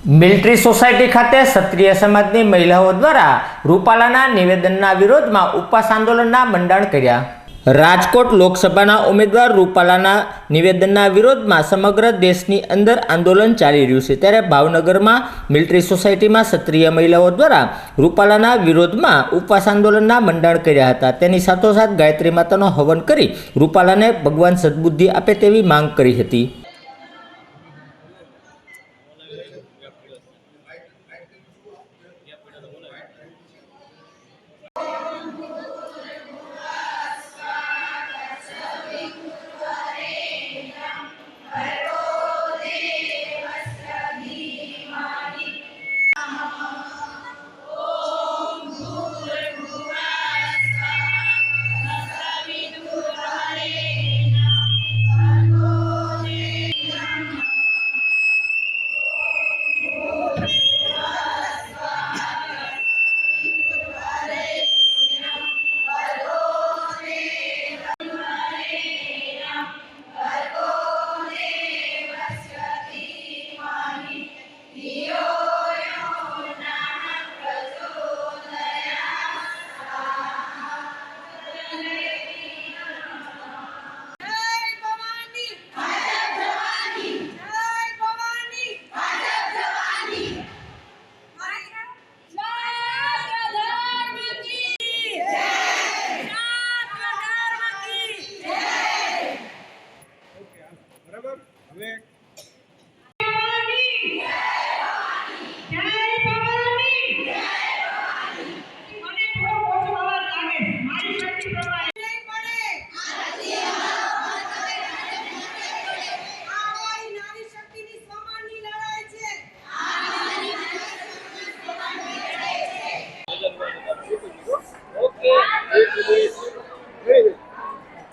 Military society ખાતે ક્ષત્રિય સમાજની મહિલાઓ દ્વારા રૂપાલાના નિવેદનના વિરોધમાં ઉપવાસ આંદોલનના મંડાણ કર્યા. રાજકોટ લોકસભાના ઉમેદવાર રૂપાલાના નિવેદનના વિરોધમાં સમગ્ર દેશની અંદર આંદોલન ચાલી રહ્યું છે. ત્યારે ભાવનગરમાં મિલિટરી સોસાયટીમાં ક્ષત્રિય મહિલાઓ દ્વારા રૂપાલાના વિરોધમાં ઉપવાસ આંદોલનના મંડાણ કર્યા હતા. તેની સાથોસાથ ગાયત્રી માતાનો હવન કરી રૂપાલાને ભગવાન સદબુદ્ધિ આપે તેવી માંગ કરી હતી.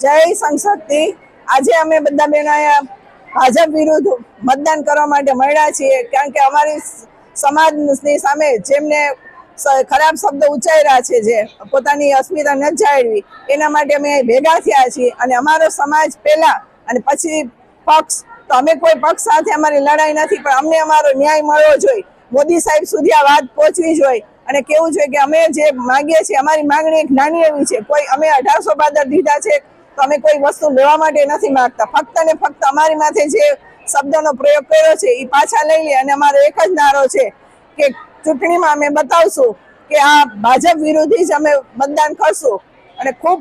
જય સંશક્તિ આજે અમે બધા બહેનો ભાજપ વિરુદ્ધ મતદાન કરવા માટે મળ્યા છીએ, કારણ કે અમારી સમાજની સામે જેમને ખરાબ શબ્દ ઉચ્ચાર્યા છે, જે પોતાની અસ્મિતા ન જાળવી, એના માટે અમે ભેગા થયા છીએ. અને અમારો સમાજ પહેલા અને પછી પક્ષ. તો અમે કોઈ પક્ષ સાથે અમારી લડાઈ નથી, પણ અમને અમારો ન્યાય મળવો જોઈએ. મોદી સાહેબ સુધી આ વાત પહોંચવી જોઈએ. અને કેવું જોઈએ કે અમે જે માંગીએ છીએ, અમારી માંગણી એક નાની એવી છે. કોઈ અમે અઢારસો પાદર દીધા છે તો અમે કોઈ વસ્તુ લેવા માટે નથી માગતા. ફક્ત ને ફક્ત અમારી માથે જે શબ્દનો પ્રયોગ કર્યો છે એ પાછા લઈ લે. અને અમારો એક જ નારો છે કે ચૂંટણીમાં અમે બતાવશું કે આ ભાજપ વિરોધી જ અમે મતદાન કરશું. અને ખૂબ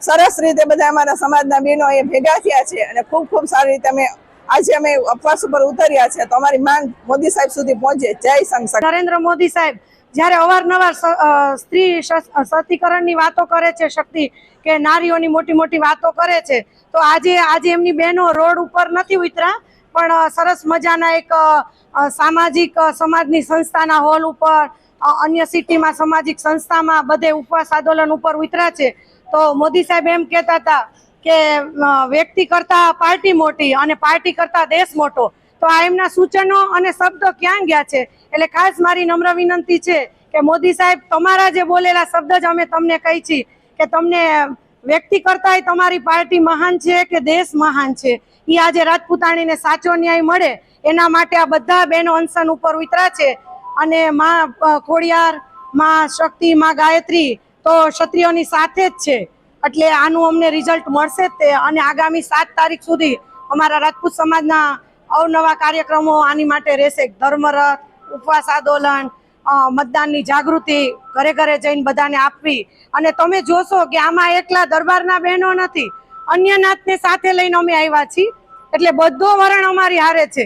સરસ રીતે બધા અમારા સમાજના બહેનો એ ભેગા થયા છે અને ખૂબ ખૂબ સારી રીતે અમે આજે અમે ઉપવાસ ઉપર ઉતર્યા છે. તો અમારી માંગ મોદી સાહેબ સુધી પહોંચે. જય સંસદ. નરેન્દ્ર મોદી સાહેબ જ્યારે અવારનવાર સ્ત્રી સશક્તિકરણની વાતો કરે છે શક્તિ કે નારીઓની મોટી મોટી વાતો કરે છે, તો આજે આજે એમની બહેનો રોડ ઉપર નથી ઉતરા, પણ સરસ મજાના એક સામાજિક સમાજની સંસ્થાના હોલ ઉપર અન્ય સિટીમાં સામાજિક સંસ્થામાં બધે ઉપવાસ આંદોલન ઉપર ઉતર્યા છે. તો મોદી સાહેબ એમ કહેતા હતા કે વ્યક્તિ કરતા પાર્ટી મોટી અને પાર્ટી કરતા દેશ મોટો. તો આ એમના સૂચનો અને શબ્દો ક્યાં ગયા છે? એટલે ખાસ મારી નમ્ર વિનંતી છે કે મોદી સાહેબ, તમારા જે બોલેલા શબ્દ જ અમે તમને કહી છીએ કે તમને વ્યક્તિ કરતાંય તમારી પાર્ટી મહાન છે કે દેશ મહાન છે? એ આજે રાજપૂતાણીને સાચો ન્યાય મળે, એના માટે આ બધા બહેનો અનશન ઉપર ઉતરા છે. અને માં ખોડિયાર, માં શક્તિ, માં ગાયત્રી તો ક્ષત્રિયોની સાથે જ છે. એટલે આનું અમને રિઝલ્ટ મળશે જ તે. અને આગામી સાત તારીખ સુધી અમારા રાજપૂત સમાજના અવનવા કાર્યક્રમો આની માટે રહેશે. ધર્મરથ, ઉપવાસ આંદોલન મતદાનની જાગૃતિ ઘરે ઘરે જઈને બધાને આપવી. અને તમે જોશો કે આમાં એકલા દરબારના બહેનો નથી. અન્ય નાતને સાથે લઈને અમે આવ્યા છીએ. એટલે બધો વરણ અમારી હારે છે.